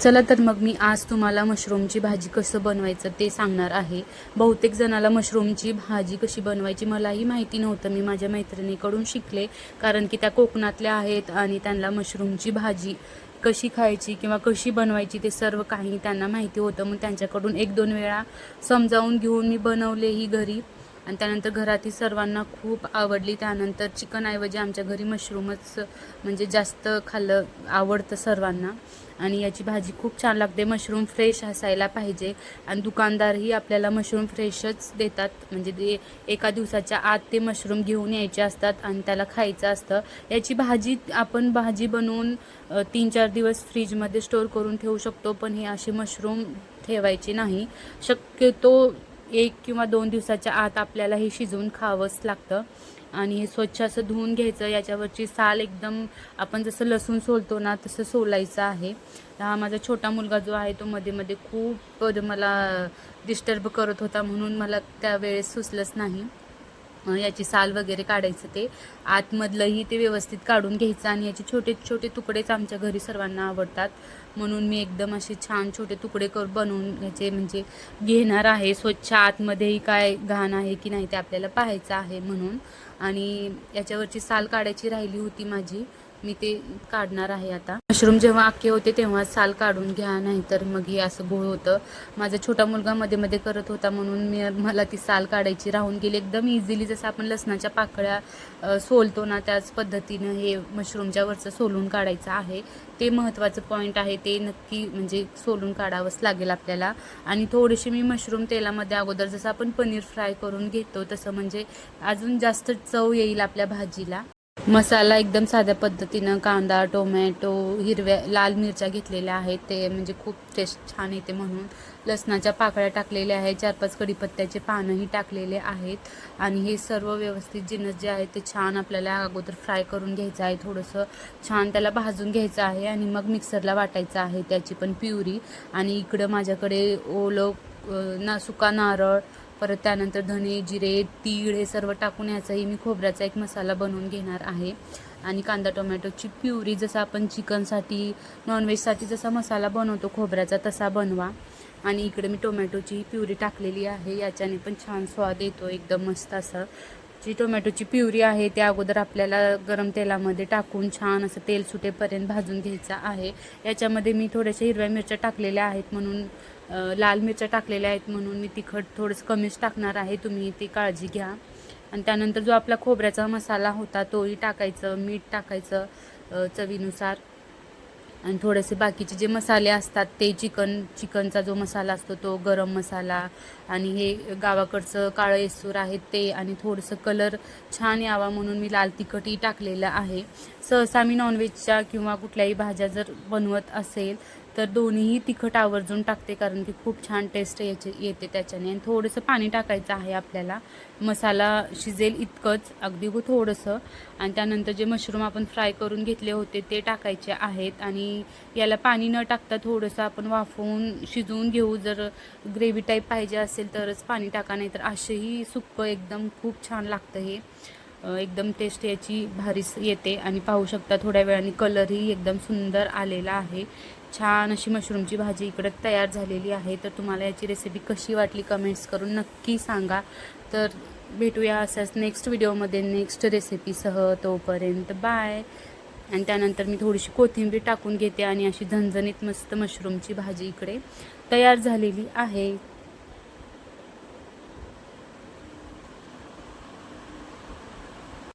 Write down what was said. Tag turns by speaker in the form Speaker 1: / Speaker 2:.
Speaker 1: चला तर मग मी आज तुम्हाला मशरूमची भाजी कसं बनवायचं ते सांगणार आहे. बहुतेक जणाला मशरूमची भाजी कशी बनवायची मलाही माहिती नव्हतं. मी माझ्या मैत्रिणीकडून शिकले कारण की त्या कोकणातल्या आहेत आणि त्यांना मशरूमची भाजी कशी खायची किंवा कशी बनवायची ते सर्व काही त्यांना माहिती होतं. मग त्यांच्याकडून एक दोन वेळा समजावून घेऊन मी बनवलेही घरी. आणि त्यानंतर घरातील सर्वांना खूप आवडली. त्यानंतर चिकनऐवजी आमच्या घरी मशरूमच म्हणजे जास्त खाल्लं आवडतं सर्वांना. आणि याची भाजी खूप छान लागते. मशरूम फ्रेश असायला पाहिजे. आणि दुकानदारही आपल्याला मशरूम फ्रेशच देतात. म्हणजे ते एका दिवसाच्या आत ते मशरूम घेऊन यायचे असतात आणि त्याला खायचं असतं. याची भाजी आपण भाजी बनवून तीन चार दिवस फ्रीजमध्ये स्टोर करून ठेवू शकतो पण हे असे मशरूम ठेवायचे नाही. शक्यतो एक किंवा दोन दिवसाच्या आत आपल्याला हे शिजवून खावंच लागतं. आणि हे स्वच्छ असं धुवून घ्यायचं याच्यावरची साल एकदम आपण जसं लसूण सोलतो ना तसं सोलायचं आहे. हा माझा छोटा मुलगा जो आहे तो मध्ये मध्ये खूप मला डिस्टर्ब करत होता म्हणून मला त्यावेळेस सुचलंच नाही. याची साल वगैरे काढायचं ते. आतमधलंही ते व्यवस्थित काढून घ्यायचं आणि याचे छोटे छोटे तुकडेच आमच्या घरी सर्वांना आवडतात. म्हणून मी एकदम असे छान छोटे तुकडे कर बनवून घ्यायचे म्हणजे घेणार आहे. स्वच्छ आतमध्येही काय घाण आहे की नाही ते आपल्याला पाहायचं आहे म्हणून. आणि याच्यावरची साल काढायची राहिली होती माझी. मी ते काढणार आहे आता. मशरूम जेव्हा अख्खे होते तेव्हा साल काढून घ्या नाहीतर मग हे असं गोळ होतं. माझा छोटा मुलगा मध्ये मध्ये करत होता म्हणून मी मला ती साल काढायची राहून गेली. एकदम इझिली जसं आपण लसणाच्या पाकळ्या सोलतो ना त्याच पद्धतीनं हे मशरूमच्या वरचं सोलून काढायचं आहे. ते महत्त्वाचं पॉईंट आहे. ते नक्की म्हणजे सोलून काढावंच लागेल आपल्याला. आणि थोडेसे मी मशरूम तेलामध्ये अगोदर जसं आपण पनीर फ्राय करून घेतो तसं म्हणजे अजून जास्त चव येईल आपल्या भाजीला. मसाला एकदम साध्या पद्धतीनं कांदा टोमॅटो हिरव्या लाल मिरच्या घेतलेल्या आहेत. ते म्हणजे खूप टेस्ट छान येते म्हणून. लसणाच्या पाकळ्या टाकलेल्या आहेत. चार पाच कडीपत्त्याचे पानंही टाकलेले आहेत. आणि हे सर्व व्यवस्थित जिनस जे आहेत ते छान आपल्याला अगोदर फ्राय करून घ्यायचं आहे. थोडंसं छान त्याला भाजून घ्यायचं आहे आणि मग मिक्सरला वाटायचं आहे. त्याची पण प्युरी. आणि इकडं माझ्याकडे ओलं ना सुका नारळ परत त्यानंतर धने जिरे तीळ हे सर्व टाकून याचाही मी खोबऱ्याचा एक मसाला बनवून घेणार आहे. आणि कांदा टोमॅटोची प्युरी जसं आपण चिकनसाठी नॉनव्हेजसाठी जसा मसाला बनवतो खोबऱ्याचा तसा बनवा. आणि इकडे मी टोमॅटोची प्युरी टाकलेली आहे. याच्याने पण छान स्वाद येतो एकदम मस्त असं. जी टोमॅटोची प्युरी आहे त्या अगोदर आपल्याला गरम तेलामध्ये टाकून छान असं तेल सुटेपर्यंत भाजून घ्यायचं आहे. याच्यामध्ये मी थोड्याशा हिरव्या मिरच्या टाकलेल्या आहेत म्हणून लाल मिरच्या टाकलेल्या आहेत म्हणून मी तिखट थोडंसं कमीच टाकणार आहे. तुम्ही ती काळजी घ्या. आणि त्यानंतर जो आपला खोबऱ्याचा मसाला होता तोही टाकायचं मीठ टाकायचं चवीनुसार. आणि थोडेसे बाकीचे जे मसाले असतात ते चिकन चिकनचा जो मसाला असतो तो गरम मसाला आणि हे गावाकडचं काळं येसूर आहे ते आणि थोडंसं कलर छान यावा म्हणून मी लाल तिखटही टाकलेलं आहे. सहसा मी नॉनव्हेजच्या किंवा कुठल्याही भाज्या जर बनवत असेल तर दोन्हीही तिखट आवर्जून टाकते कारण की खूप छान टेस्ट याचे येते त्याच्याने. आणि थोडंसं पाणी टाकायचं आहे आपल्याला. मसाला शिजेल इतकंच अगदी हो थोडंसं. आणि त्यानंतर जे मशरूम आपण फ्राय करून घेतले होते ते टाकायचे आहेत. आणि याला पाणी न टाकता थोडंसं आपण वाफवून शिजवून घेऊ. जर ग्रेव्ही टाईप पाहिजे असेल तरच पाणी टाका नाही तर असेही सुक्कं एकदम खूप छान लागतं हे. एकदम टेस्ट याची भारी येते. आणि पाहू शकता थोड्या वेळाने कलरही एकदम सुंदर आलेला आहे. छान अशी मशरूमची भाजी इकडं तयार झालेली आहे. तर तुम्हाला याची रेसिपी कशी वाटली कमेंट्स करून नक्की सांगा. तर भेटूया असंच नेक्स्ट व्हिडिओमध्ये नेक्स्ट रेसिपीसह तोपर्यंत बाय आणि त्यानंतर मी थोडीशी कोथिंबीर टाकून घेते आणि अशी झणझणीत मस्त मशरूमची भाजी इकडे तयार झालेली आहे.